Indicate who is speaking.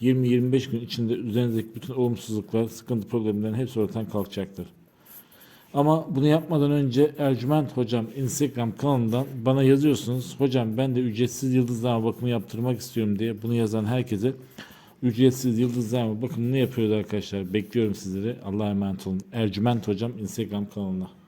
Speaker 1: 20-25 gün içinde üzerinizdeki bütün olumsuzluklar, sıkıntı problemlerin hepsi ortadan kalkacaktır. Ama bunu yapmadan önce Ercüment Hocam Instagram kanalından bana yazıyorsunuz. Hocam ben de ücretsiz yıldızlama bakımı yaptırmak istiyorum diye bunu yazan herkese ücretsiz yıldızlama bakımını yapıyoruz arkadaşlar. Bekliyorum sizleri. Allah'a emanet olun. Ercüment Hocam Instagram kanalına.